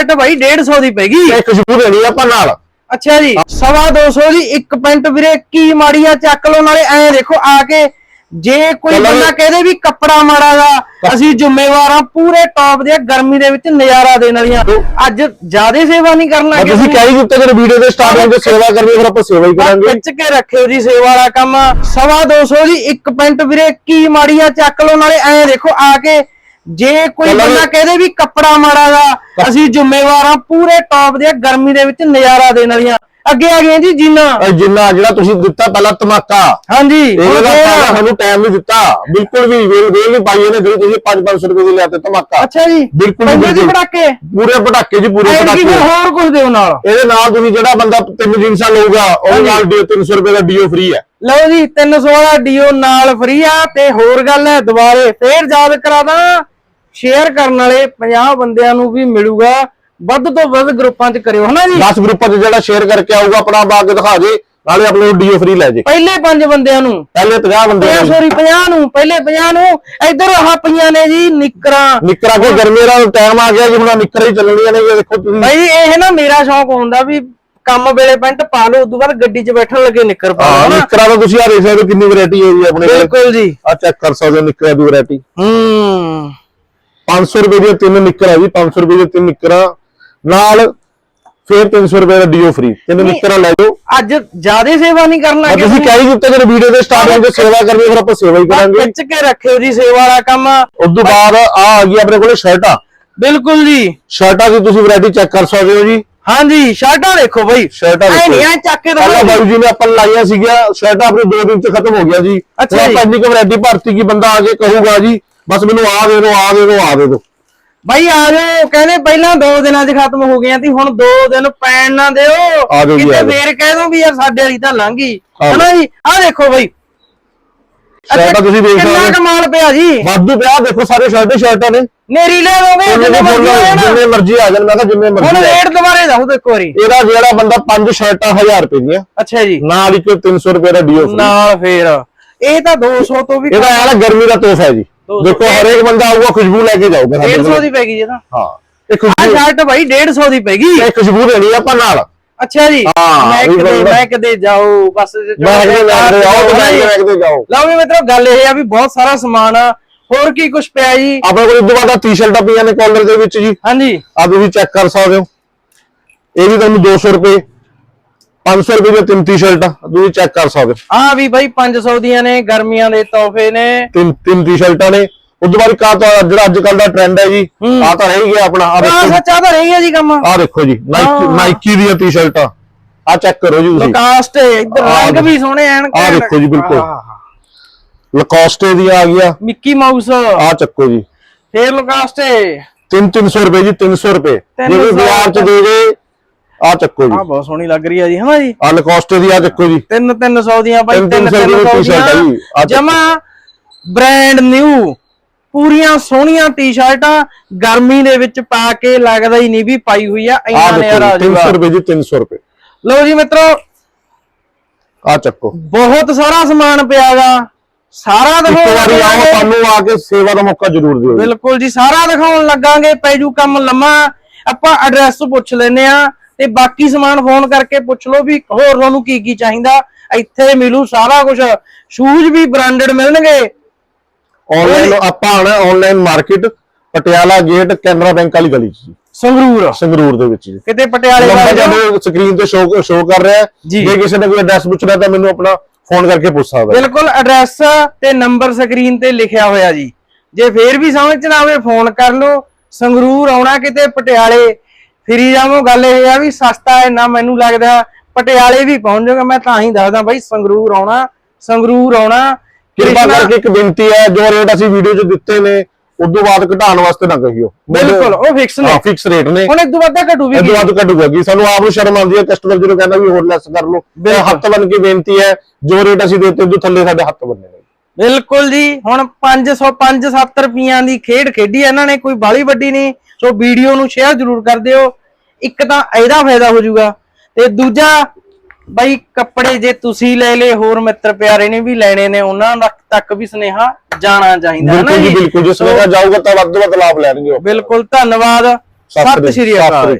Shirt ਭਾਈ 150 ਦੀ ਪੈਗੀ ਇਹ ਖੁਸ਼ਬੂ ਦੇਣੀ ਆਪਾਂ ਨਾਲ। ਅੱਛਾ ਜੀ ਸਵਾ 200 ਦੀ ਇੱਕ ਪੈਂਟ ਵੀਰੇ ਕੀ ਮਾੜੀ ਆ ਚੱਕ ਲਓ ਨਾਲੇ ਐਂ ਦੇਖੋ ਆ ਕੇ ਜੇ ਕੋਈ। ਬੰਦਾ ਕਹਦੇ ਵੀ ਕੱਪੜਾ ਮਾੜਾ ਦਾ ਅਸੀਂ ਜ਼ਿੰਮੇਵਾਰ ਆ ਪੂਰੇ ਟੌਪ ਦੇ ਗਰਮੀ ਦੇ ਵਿੱਚ ਨਜ਼ਾਰਾ ਦੇਣ ਵਾਲੀਆਂ। ਅੱਜ ਜਿਆਦੇ ਸੇਵਾ ਨਹੀਂ ਕਰਨ ਲੱਗੇ ਤੁਸੀਂ ਕਹਿ ਦਿੱਤਾ ਜਦੋਂ ਵੀਡੀਓ ਦੇ ਸਟਾਰਟਿੰਗ ਤੇ ਸੇਵਾ ਕਰਨੀ ਫਿਰ ਆਪਾਂ ਸੇਵਾ ਹੀ ਕਰਾਂਗੇ। ਖਿੱਚ ਕੇ ਰੱਖਿਓ ਜੀ ਸੇਵਾ ਵਾਲਾ ਕੰਮ। ਸਵਾ 200 ਦੀ ਇੱਕ ਪੈਂਟ ਵੀਰੇ ਕੀ ਮਾੜੀ ਆ ਚੱਕ ਲਓ ਨਾਲੇ ਐਂ ਦੇਖੋ ਆ ਕੇ ਜੇ ਕੋਈ। ਬੰਦਾ ਕਹਦੇ ਵੀ ਕੱਪੜਾ ਮਾੜਾ ਦਾ ਅਸੀਂ ਜ਼ਿੰਮੇਵਾਰ ਆ ਪੂਰੇ ਟੌਪ ਦੇ ਗਰਮੀ ਦੇ ਵਿੱਚ ਨਜ਼ਾਰਾ ਦੇਣ ਵਾਲੀਆਂ। ਅੱਗੇ ਆ ਗਈਆਂ ਜੀ ਜੀਨਾ। ਇਹ ਜਿੰਨਾ ਜਿਹੜਾ ਤੁਸੀਂ ਦਿੱਤਾ ਪਹਿਲਾਂ ਧਮਾਕਾ। ਹਾਂਜੀ ਹੁਣ ਇਹਦਾ ਫੇਰ- ਪਹਿਲਾਂ ਸਾਨੂੰ ਟਾਈਮ ਨਹੀਂ ਦਿੱਤਾ। ਬਿਲਕੁਲ ਵੀ ਵੇਲ ਵੇਲ ਨਹੀਂ ਪਾਈ ਇਹਨੇ ਜਿਹੜੀ ਤੁਸੀਂ 5-500 ਰੁਪਏ ਦੇ ਲਿਆਤੇ ਧਮਾਕਾ। ਅੱਛਾ ਜੀ ਬਿਲਕੁਲ ਜੀ, ਪੰਜਾਂ ਦੀ ਬਿਲਕੁਲ। ਪਟਾਕੇ? ਪੂਰੇ ਪਟਾਕੇ ਜੀ ਪੂਰੇ ਫਿਰ ਪਟਾਕੇ। ਹੋਰ ਕੁਝ ਦਿਓ ਨਾਲ? ਇਹਦੇ ਨਾਲ ਤੁਸੀਂ ਜਿਹੜਾ ਬੰਦਾ ਤਿੰਨ ਜਿੰਸਾਂ ਲਊਗਾ ਉਹਦੇ ਨਾਲ ਡੀਓ 300 ਰੁਪਏ ਦਾ ਡੀਓ ਫ੍ਰੀ ਹੈ। ਲਓ ਜੀ 300 ਦਾ ਡੀਓ ਨਾਲ ਫਰੀ ਆ ਤੇ ਹੋਰ ਗੱਲ ਹੈ ਦੁਬਾਰੇ ਫੇਰ ਯਾਦ ਕਰਾ ਦਾਂ। ਸ਼ੇਅਰ ਕਰਨ ਵਾਲੇ 50 ਬੰਦਿਆਂ ਨੂੰ ਵੀ ਮਿਲੂਗਾ। ਵੱਧ ਤੋਂ ਵੱਧ ਗਰੁੱਪਾਂ 'ਚ ਕਰਿਓ ਹਨਾ ਜੀ? 10 ਗਰੁੱਪਾਂ 'ਚ ਜਿਹੜਾ ਸ਼ੇਅਰ ਕਰਕੇ ਆਊਗਾ ਆਪਣਾ ਬਾਗ ਦਿਖਾ ਦੇ ਨਾਲੇ ਆਪਣੇ ਨੂੰ ਡੀਓ ਫ੍ਰੀ ਲੈ ਜੇ। ਪਹਿਲੇ ਪੰਜ ਬੰਦਿਆਂ ਨੂੰ। ਪਹਿਲੇ 50 ਬੰਦੇ ਇਹ ਸੋਰੀ 50 ਨੂੰ ਪਹਿਲੇ 50 ਨੂੰ। ਇੱਧਰ ਆਹ ਪਈਆਂ ਨੇ ਜੀ ਨਿਕਰਾਂ। ਨਿੱਕਰਾਂ ਕੋ ਗਰਮੀ ਦਾ ਟਾਈਮ ਆ ਗਿਆ ਜੀ ਹੁਣ ਨਿੱਕਰ ਹੀ ਚੱਲਣੀਆਂ ਨੇ ਇਹ ਦੇਖੋ ਤੁਸੀਂ। ਭਾਈ ਇਹ ਨਾ ਮੇਰਾ ਸ਼ੌਂਕ ਹੁੰਦਾ ਵੀ ਕੰਮ ਵੇਲੇ ਪੈਂਟ ਪਾ ਲਓ ਉਦੋਂ ਬਾਅਦ ਗੱਡੀ 'ਚ ਬੈਠਣ ਲੱਗੇ ਨਿੱਕਰ ਪਾ ਲਓ ਨਾ ਨਿੱਕਰਾਂ ਦਾ ਤੁਸੀਂ ਆ ਦੇਖ ਸਕਦੇ ਕਿੰਨੀ ਵੈਰਾਈਟੀ ਹੈ ਜੀ ਆਪਣੇ ਕੋਲ। ਬਿਲਕੁਲ ਜੀ। ਆ ਚੈੱਕ ਕਰ ਸਕਦੇ ਹੋ ਨਿੱਕਰਾਂ ਦੀ ਵੈਰਾਈਟੀ ਹੂੰ। 500 ਰੁਪਏ ਦੀਆਂ ਤਿੰਨ ਨਿੱਕਰਾਂ ਜੀ 500 ਰੁਪਏ ਦੀਆਂ ਤਿੰਨ ਨਿੱਕਰਾਂ। ਨਾਲ ਫਿਰ 300 ਰੁਪਏ ਦਾ ਡੀਓ ਫ੍ਰੀ। ਤਿੰਨ ਨਿੱਕਰਾਂ ਲੈ ਜਾਓ। ਅੱਜ ਜਿਆਦੇ ਸੇਵਾ ਨਹੀਂ ਕਰਨ ਆ ਲੱਗੇ ਤੁਸੀਂ ਕਹਿ ਦਿੱਤਾ ਜਦੋਂ ਵੀਡੀਓ ਦੇ ਸਟਾਰਟਿੰਗ ਤੇ ਸੇਵਾ ਕਰਨੀ ਫਿਰ ਆਪਾਂ ਸੇਵਾ ਹੀ ਕਰਾਂਗੇ। ਖਿੱਚ ਕੇ ਰੱਖਿਓ ਜੀ ਸੇਵਾ ਵਾਲਾ ਕੰਮ। ਉਸ ਤੋਂ ਬਾਅਦ ਆ ਆ ਗਈ ਆਪਣੇ ਕੋਲੇ ਸ਼ਰਟਾਂ। ਬਿਲਕੁਲ ਜੀ। ਸ਼ਰਟਾਂ ਦੀ ਤੁਸੀਂ ਵੈਰਾਈਟੀ ਚੈੱਕ ਕਰ ਸਕਦੇ ਹੋ ਜੀ। ਹਾਂਜੀ ਸ਼ਰਟਾਂ ਦੇਖੋ ਬਈ। ਸ਼ਰਟਾਂ ਦੇਖੋ। ਨਹੀਂ ਐ ਚੱਕ ਕੇ ਦੋ ਬਾਬੂ ਜੀ ਨੇ ਆਪਾਂ ਲਾਈਆਂ ਸੀਗੀਆਂ ਸ਼ਰਟਾਂ ਆਪਣੇ ਦੋ ਦਿਨ ਚ ਖਤਮ ਹੋ ਗਿਆ ਜੀ। ਅੱਛਾ। ਆਪਾਂ ਇੰਨੀ ਕੁ ਵੈਰਾਈਟੀ ਭਰਤੀ ਕੀ ਬੰਦਾ ਆ ਕੇ ਕਹੂਗਾ ਜੀ। ਬਸ ਮੈਨੂੰ ਆ ਦੇ ਦਿਓ ਆ ਦੇ ਦਿਓ ਆ ਦੇ ਦਿਓ ਬਾਈ ਆ ਜਾਓ। ਕਹਿੰਦੇ ਪਹਿਲਾਂ ਦੋ ਦਿਨਾਂ 'ਚ ਖਤਮ ਹੋ ਗਈਆਂ ਸੀ ਹੁਣ ਦੋ ਦਿਨ ਪੈਣ ਨਾ ਦਿਓ। ਆ ਕਿਤੇ। ਫੇਰ ਕਹਿ ਦੋ ਵੀ ਯਾਰ ਸਾਡੇ ਵਾਲੀ ਤਾਂ ਲੰਘ ਗਈ। ਆ ਹਨਾ ਜੀ? ਆ ਦੇਖੋ ਬਈ। ਸ਼ਰਟਾਂ ਤੁਸੀਂ ਦੇਖ ਕਿੰਨਾ ਸਕਦੇ ਹੋ। ਕਮਾਲ ਪਿਆ ਜੀ। ਵਾਧੂ ਪਿਆ ਦੇਖੋ ਸਾਰੇ ਸ਼ਰਟ ਹੀ ਸ਼ਰਟਾਂ ਨੇ। ਨੇਰੀ ਲੈ ਦੋਗੇ ਜਿੰਨੇ ਜਿੰਨੇ ਮਰਜ਼ੀ ਆ ਜਾਣ। ਜਿੰਨੇ ਮਰਜ਼ੀ ਆ ਜਾਣ ਮੈਂ ਕਿਹਾ ਜਿੰਨੇ ਹੁਣ ਮਰਜ਼ੀ ਆ ਰੇਟ ਦੁਬਾਰੇ ਦੱਸੋ ਤੇ ਇੱਕ ਵਾਰੀ। ਇਹਦਾ ਜਿਹੜਾ ਬੰਦਾ ਪੰਜ ਸ਼ਰਟਾਂ 1000 ਰੁਪਏ ਦੀਆਂ ਅੱਛਾ ਜੀ। ਨਾਲ ਇੱਕ 300 ਰੁਪਏ ਦਾ ਡੀਓ ਨਾਲ ਫੇਰ। ਇਹ ਤਾਂ 200 ਤੋਂ ਵੀ ਇਹਦਾ ਇਹ ਵਾਲਾ ਗਰਮੀ ਦਾ ਤੋਹਫਾ ਹੈ ਜੀ। 200 ਦੇਖੋ ਹਰੇਕ ਬੰਦਾ ਆਊਗਾ ਖੁਸ਼ਬੂ ਲੈ ਕੇ ਜਾਊਗਾ ਸਾਡੇ 150 ਕੋਲ। ਦੀ ਪੈ ਗਈ ਜੀ ਤਾਂ। ਹਾਂ ਇਹ ਆ ਖੁਸ਼ਬੂ ਸ਼ਰਟ ਭਾਈ 150 ਦੀ ਪੈ ਗਈ। ਇਹ ਖੁਸ਼ਬੂ ਦੇਣੀ ਆਪਾਂ ਨਾਲ। ਅੱਛਾ ਜੀ। ਮੈਂ ਵੀ ਕਦੇ ਬਸ- ਮੈਂ ਕਦੇ ਜਾਓ ਬਸ ਬੈਗ ਦੇ ਲੈ ਕੇ ਆਓ ਤੇ ਬੈਗ ਦੇ ਜਾਓ ਲਓ ਵੀ ਮਿੱਤਰੋ ਗੱਲ ਇਹ ਆ ਵੀ ਬਹੁਤ ਸਾਰਾ ਸਮਾਨ ਆ। ਹੋਰ ਕੀ ਕੁਝ ਪਿਆ ਜੀ? ਆਪਣੇ ਕੋਲ ਇਦੋਂ ਬਾਅਦ ਟੀ-ਸ਼ਰਟਾਂ ਪਈਆਂ ਨੇ ਕਾਲਰ ਦੇ ਵਿੱਚ ਜੀ। ਹਾਂਜੀ। ਆ ਤੁਸੀਂ ਚੈੱਕ ਕਰ ਸਕਦੇ ਹੋ। ਇਹ ਵੀ ਤੁਹਾਨੂੰ 200 ਰੁਪਏ। 500 ਰੁਪਏ ਦੀਆਂ ਤਿੰਨ ਟੀ-ਸ਼ਰਟਾਂ ਤੁਸੀਂ ਚੈੱਕ ਕਰ ਸਕਦੇ ਹੋ। ਆ ਵੀ ਬਾਈ 500 ਦੀਆਂ ਨੇ ਗਰਮੀਆਂ ਦੇ ਤੋਹਫੇ ਨੇ। ਤਿੰਨ ਤਿੰਨ ਟੀ-ਸ਼ਰਟਾਂ ਨੇ। ਉਦੋਂ ਬਾਅਦ ਕਾ ਤਾਂ ਜਿਹੜਾ ਅੱਜ ਕੱਲ ਦਾ ਟ੍ਰੈਂਡ ਹੈ ਜੀ। ਆ ਤਾਂ ਰਹਿ ਗਿਆ ਆਪਣਾ ਆ ਆ ਦੇਖੋ ਸੱਚਾ ਤਾਂ ਰਹੀ ਹੈ ਜੀ ਕੰਮ। ਆ ਦੇਖੋ ਜੀ ਨਾਈਕੀ ਦੀਆਂ ਟੀ-ਸ਼ਰਟਾਂ ਆ। ਚੈੱਕ ਕਰੋ ਜੀ ਤੁਸੀਂ। ਲੋਕਾਸਟ ਇੱਧਰ ਰੰਗ ਵੀ ਸੋਹਣੇ ਐਨ ਘੈਂਟ। ਦੇਖੋ ਜੀ, ਬਿਲਕੁਲ। ਲਕੋਸਟੇ ਦੀ ਆ ਗਿਆ ਮਿੱਕੀ ਮਾਊਸ ਆ ਚੱਕੋ ਜੀ। ਫੇਰ ਲੋਕਾਸਟ ਤਿੰਨ 300 ਰੁਪਏ ਜੀ 300 ਰੁਪਏ। ਜੇ 300 ਕੋਈ ਬਾਜ਼ਾਰ ਚ ਦੇ ਦੇ ਆ ਚੱਕੋ ਜੀ। ਆ ਬਹੁਤ ਸੋਹਣੀ ਲੱਗ ਰਹੀ ਹੈ ਜੀ ਹਨਾ ਜੀ? ਆ ਲਕੋਸਟੇ ਦੀ ਆ ਚੱਕੋ ਜੀ। ਤਿੰਨ 300 ਦੀਆਂ ਬਾਈ ਤਿੰਨ- ਤਿੰਨ ਤਿੰਨ ਸੌ 300 ਦੀ ਟੀ-ਸ਼ਰਟ ਆ ਜੀ, ਆਹ ਦੀਆਂ। ਜਮਾ ਬ੍ਰਾਂਡ ਨਿਊ ਪੂਰੀਆਂ ਸੋਹਣੀਆਂ ਟੀ-ਸ਼ਰਟਾਂ ਗਰਮੀ ਦੇ ਵਿੱਚ ਪਾ ਕੇ ਲੱਗਦਾ ਹੀ ਨਹੀਂ ਵੀ ਪਾਈ ਹੋਈ ਆ ਆ ਇੰਨਾ ਨਿਆਰਾ ਆ ਦੇਖੋ 300 ਜਾਊਗਾ ਰੁਪਏ ਜੀ 300 ਰੁਪਏ। ਲਓ ਜੀ ਮਿੱਤਰੋ ਆ ਚੱਕੋ। ਬਹੁਤ ਸਾਰਾ ਸਮਾਨ ਪਿਆਗਾ। ਸਾਰਾ ਆਓ ਦਿਖਾਉਣ ਤੁਹਾਨੂੰ ਆ ਕੇ ਸੇਵਾ ਦਾ ਮੌਕਾ ਜ਼ਰੂਰ ਦਿਓ ਜੀ। ਬਿਲਕੁਲ ਜੀ ਸਾਰਾ ਦਿਖਾਉਣ ਲੱਗਾਂਗੇ ਪੈਜੂ ਕੰਮ ਲੰਮਾ। ਆਪਾਂ ਐਡਰੈਸ ਪੁੱਛ ਲੈਨੇ ਆ ਤੇ ਬਾਕੀ ਸਮਾਨ ਫੋਨ ਕਰਕੇ ਪੁੱਛ ਲਓ ਵੀ ਹੋਰ ਤੁਹਾਨੂੰ ਕੀ ਕੀ ਚਾਹੀਦਾ। ਇੱਥੇ ਮਿਲੂ ਸਾਰਾ ਕੁਝ ਸ਼ੂਜ਼ ਵੀ ਬ੍ਰਾਂਡਡ ਮਿਲਣਗੇ। ਆਨਲਾਈਨ ਆਪਾਂ ਆਣਾ online market Patiala gate Canara bank ਵਾਲੀ ਗਲੀ 'ਚ ਜੀ, ਸੰਗਰੂਰ। ਸੰਗਰੂਰ ਦੇ ਵਿੱਚ ਜੀ। ਕਿਤੇ ਪਟਿਆਲੇ ਵਾਲੇ ਤੁਹਾਨੂੰ ਸਕਰੀਨ ਤੇ ਸ਼ੋ ਸ਼ੋ ਕਰ ਰਿਹਾ। ਜੀ। ਕਿਸੇ ਨੇ ਕੋਈ ਐਡਰੈਸ ਪੁੱਛਣਾ ਤਾਂ ਮੈਨੂੰ ਆਪਣਾ ਫੋਨ ਕਰਕੇ ਪੁੱਛ ਸਕਦਾ। ਬਿਲਕੁਲ ਐਡਰੈਸ ਤੇ ਨੰਬਰ ਸਕਰੀਨ ਤੇ ਲਿਖਿਆ ਹੋਇਆ ਜੀ। ਜੇ ਫੇਰ ਵੀ ਸਮਝ ਨਾ ਆਵੇ ਫੋਨ ਕਰ ਲਓ। ਸੰਗਰੂਰ ਆਉਣਾ ਕਿਤੇ ਪਟਿਆਲੇ। ਫਿਰੀ ਜਾਵੋ ਗੱਲ ਇਹ ਆ ਵੀ ਸਸਤਾ ਹੈ ਨਾ ਮੈਨੂੰ ਲੱਗਦਾ ਪਟਿਆਲੇ ਵੀ ਪਹੁੰਚ ਜਾਊਗਾ ਮੈਂ ਤਾਂ ਹੀ ਦੱਸਦਾ ਬਾਈ ਸੰਗਰੂਰ ਆਉਣਾ ਸੰਗਰੂਰ ਆਉਣਾ। ਕਿਰਪਾ ਕਰਕੇ ਇੱਕ ਬੇਨਤੀ ਹੈ ਜੋ ਰੇਟ ਅਸੀਂ ਵੀਡੀਓ 'ਚ ਦਿੱਤੇ ਨੇ ਉਦੋਂ ਬਾਅਦ ਘਟਾਉਣ ਵਾਸਤੇ ਨਾ ਕਹੀਓ। ਬਿਲਕੁਲ ਉਹ ਫਿਕਸ ਨੇ। ਹਾਂ ਫਿਕਸ ਰੇਟ ਨੇ। ਹੁਣ ਇੱਕ ਦੋ ਵਾਧਾ ਘਟੂ ਵੀ ਬਾਅਦ ਘਟੂਗਾ ਜੀ ਸਾਨੂੰ ਆਪ ਨੂੰ ਸ਼ਰਮ ਆਉਂਦੀ ਹੈ ਕਸਟਮਰ ਜਦੋਂ ਕਹਿੰਦਾ ਵੀ ਹੋਰ ਲੈਸ ਕਰ ਲਓ ਤੇ। ਹੱਥ ਬਨ ਕੇ ਬੇਨਤੀ ਹੈ ਜੋ ਰੇਟ ਅਸੀਂ ਦਿੱਤੇ ਉਦੋਂ ਥੱਲੇ ਸਾਡੇ ਹੱਥ ਬੰਨੇ ਨੇ। ਬਿਲਕੁਲ ਜੀ ਹੁਣ 500 5-7 ਰੁਪਈਆਂ ਦੀ ਖੇਡ ਖੇਡੀ ਇਹਨਾਂ ਨੇ ਕੋਈ ਬਾਲੀ ਵੱਡੀ ਨਹੀਂ ਸੋ ਵੀਡੀਓ ਨੂੰ ਸ਼ੇਅਰ ਜ਼ਰੂਰ ਕਰ ਦਿਓ। ਇੱਕ ਤਾਂ ਇਹਦਾ ਫਾਇਦਾ ਹੋ ਜਾਊਗਾ। ਤੇ ਦੂਜਾ ਬਾਈ ਕੱਪੜੇ ਜੇ ਤੁਸੀਂ ਲੈ ਲੇ ਹੋਰ ਮਿੱਤਰ ਪਿਆਰੇ ਨੇ ਵੀ ਲੈਣੇ ਨੇ ਉਹਨਾਂ ਤੱਕ- ਤੱਕ ਵੀ ਸੁਨੇਹਾ ਜਾਣਾ ਚਾਹੀਦਾ ਹੈ ਨਾ ਬਿਲਕੁਲ ਜੀ ਬਿਲਕੁਲ ਜੇ ਸੁਣੇਗਾ ਜਾਊਗਾ ਤਾਂ ਵੱਧ ਤੋਂ ਵੱਧ ਲਾਭ ਲੈਣਗੇ ਬਿਲਕੁਲ ਧੰਨਵਾਦ। ਸਤਿ ਸ਼੍ਰੀ। ਅਕਾਲ।